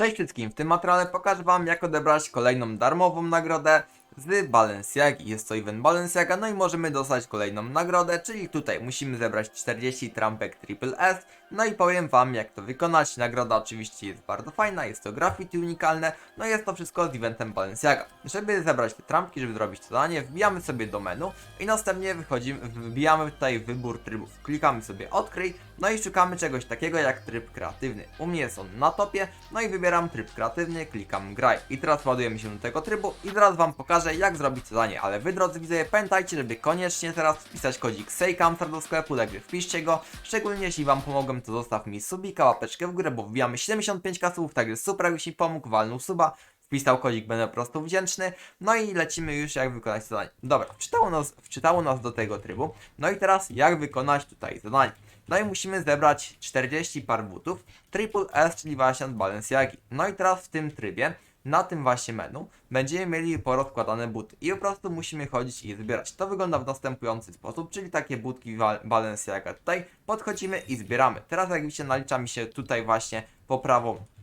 Cześć wszystkim, w tym materiale pokażę wam jak odebrać kolejną darmową nagrodę z Balenciagi. Jest to event Balenciaga, no i możemy dostać kolejną nagrodę, czyli tutaj musimy zebrać 40 trampek Triple S. No i powiem wam jak to wykonać. Nagroda oczywiście jest bardzo fajna, jest to graffiti unikalne, no jest to wszystko z eventem Balenciaga. Żeby zebrać te trampki, żeby zrobić to zadanie, wbijamy sobie do menu i następnie wychodzimy, wbijamy tutaj wybór trybów. Klikamy sobie odkryj, no i szukamy czegoś takiego jak tryb kreatywny. U mnie jest on na topie, no i wybieram tryb kreatywny, klikam graj. I teraz ładujemy się do tego trybu i zaraz wam pokażę jak zrobić zadanie. Ale wy drodzy widzowie, pamiętajcie, żeby koniecznie teraz wpisać kodzik SEJKAMSTAR do sklepu, także wpiszcie go. Szczególnie jeśli wam pomogłem, to zostaw mi subika, łapeczkę w górę, bo wbijamy 75 kasów, także super mi pomógł, walnął suba. Wpisał kodzik, będę po prostu wdzięczny. No i lecimy już jak wykonać zadanie. Dobra, wczytało nas, wczytało nas do tego trybu. No i teraz jak wykonać tutaj zadanie. No i musimy zebrać 40 par butów Triple S, czyli właśnie Balenciagi. No i teraz w tym trybie, na tym właśnie menu, będziemy mieli porozkładane buty. I po prostu musimy chodzić i zbierać. To wygląda w następujący sposób, czyli takie butki Val- Balenciaga. Tutaj podchodzimy i zbieramy. Teraz jak widzicie nalicza mi się tutaj właśnie po w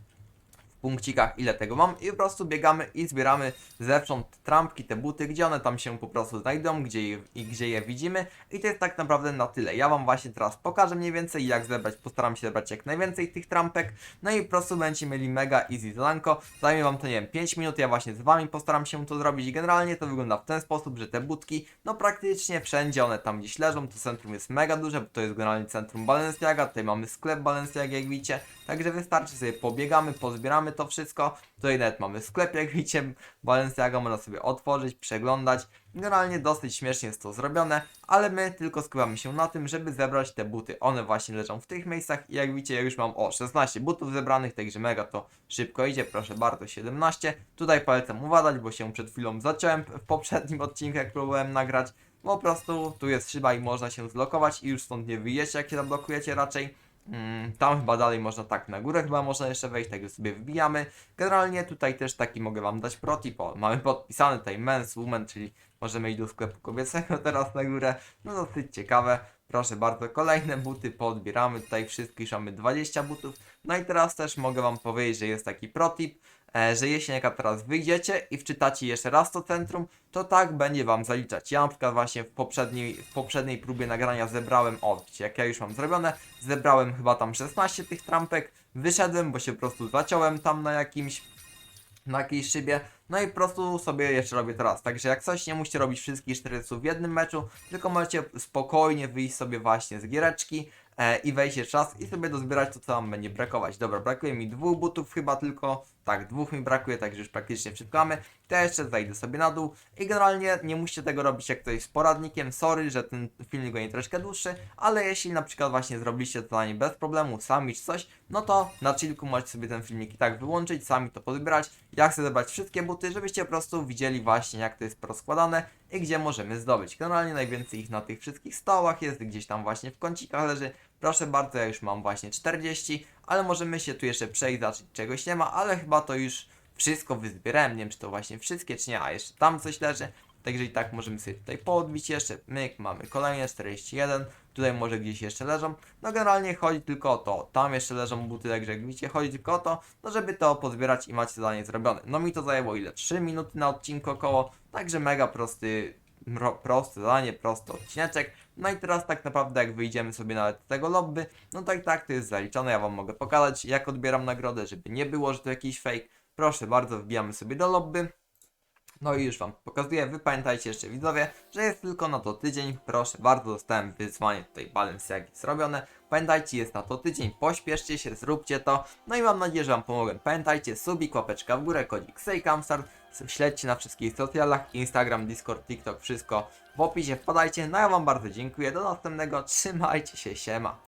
punkcikach ile tego mam. I po prostu biegamy i zbieramy zewsząd trampki, te buty, gdzie one tam się po prostu znajdą, gdzie je, i gdzie je widzimy. I to jest tak naprawdę na tyle. Ja Wam właśnie teraz pokażę mniej więcej jak zebrać, postaram się zebrać jak najwięcej tych trampek, no i po prostu będziecie mieli mega easy zadanko, zajmie Wam to nie wiem 5 minut, ja właśnie z Wami postaram się to zrobić. Generalnie to wygląda w ten sposób, że te budki, no praktycznie wszędzie one tam gdzieś leżą, to centrum jest mega duże, bo to jest generalnie centrum Balenciaga, tutaj mamy sklep Balenciaga jak widzicie, także wystarczy sobie pobiegamy, pozbieramy to wszystko, tutaj nawet mamy sklep jak widzicie, Balenciaga można sobie otworzyć, przeglądać, generalnie dosyć śmiesznie jest to zrobione, ale my tylko skupiamy się na tym, żeby zebrać te buty, one właśnie leżą w tych miejscach i jak widzicie ja już mam o 16 butów zebranych, także mega to szybko idzie, proszę bardzo 17, tutaj polecam uważać, bo się przed chwilą zaciąłem w poprzednim odcinku jak próbowałem nagrać, po prostu tu jest szyba i można się zlokować i już stąd nie wyjdziecie jak się zablokujecie raczej. Mm, tam chyba dalej można tak na górę chyba można jeszcze wejść, także sobie wbijamy. Generalnie tutaj też taki mogę wam dać protip, o, mamy podpisany tutaj mens, woman, czyli możemy iść do sklepu kobiecego teraz na górę. No dosyć ciekawe. Proszę bardzo, kolejne buty podbieramy, tutaj wszystkich mamy 20 butów. No i teraz też mogę wam powiedzieć, że jest taki protip, e, że jeśli jak teraz wyjdziecie i wczytacie jeszcze raz to centrum, to tak będzie wam zaliczać. Ja na przykład właśnie w poprzedniej, w poprzedniej próbie nagrania zebrałem, o widzicie, jak ja już mam zrobione, zebrałem chyba tam 16 tych trampek, wyszedłem, bo się po prostu zaciąłem tam na jakimś, na jakiejś szybie, no i po prostu sobie jeszcze robię teraz. Także jak coś, nie musicie robić wszystkich 40 w jednym meczu, tylko możecie spokojnie wyjść sobie właśnie z giereczki e, i wejść jeszcze raz i sobie dozbierać to, co wam będzie brakować. Dobra, brakuje mi dwóch butów chyba tylko, tak, dwóch mi brakuje, także już praktycznie wszystko mamy. To ja jeszcze zajdę sobie na dół i generalnie nie musicie tego robić jak ktoś z poradnikiem. Sorry, że ten filmik będzie troszkę dłuższy, ale jeśli na przykład właśnie zrobiliście to zadanie bez problemu, sami czy coś, no to na chillku możecie sobie ten filmik i tak wyłączyć, sami to pozbierać. Ja chcę zebrać wszystkie buty, żebyście po prostu widzieli właśnie jak to jest rozkładane i gdzie możemy zdobyć. Generalnie najwięcej ich na tych wszystkich stołach jest, gdzieś tam właśnie w kącikach leży. Proszę bardzo, ja już mam właśnie 40, ale możemy się tu jeszcze przejść, zobaczyć czegoś nie ma, ale chyba to już wszystko wyzbierałem, nie wiem czy to właśnie wszystkie czy nie, a jeszcze tam coś leży. Także i tak możemy sobie tutaj podbić jeszcze, myk, mamy kolejne 41, tutaj może gdzieś jeszcze leżą. No generalnie chodzi tylko o to, tam jeszcze leżą buty, także jak widzicie, chodzi tylko o to, no żeby to pozbierać i macie zadanie zrobione. No mi to zajęło ile? 3 minuty na odcinku około, także mega prosty, mro, prosty zadanie, prosty odcineczek. No i teraz tak naprawdę jak wyjdziemy sobie nawet z tego lobby, no i tak to jest zaliczone, ja wam mogę pokazać jak odbieram nagrodę, żeby nie było, że to jakiś fake. Proszę bardzo, wbijamy sobie do lobby. No i już Wam pokazuję, wy pamiętajcie jeszcze widzowie, że jest tylko na to tydzień, proszę bardzo, dostałem wyzwanie tutaj Balenciagi zrobione, pamiętajcie jest na to tydzień, pośpieszcie się, zróbcie to, no i mam nadzieję, że Wam pomogłem, pamiętajcie, subik, łapeczka w górę, kodzik SEJKAMSTAR, śledźcie na wszystkich socjalach, Instagram, Discord, TikTok, wszystko w opisie, wpadajcie, no ja Wam bardzo dziękuję, do następnego, trzymajcie się, siema.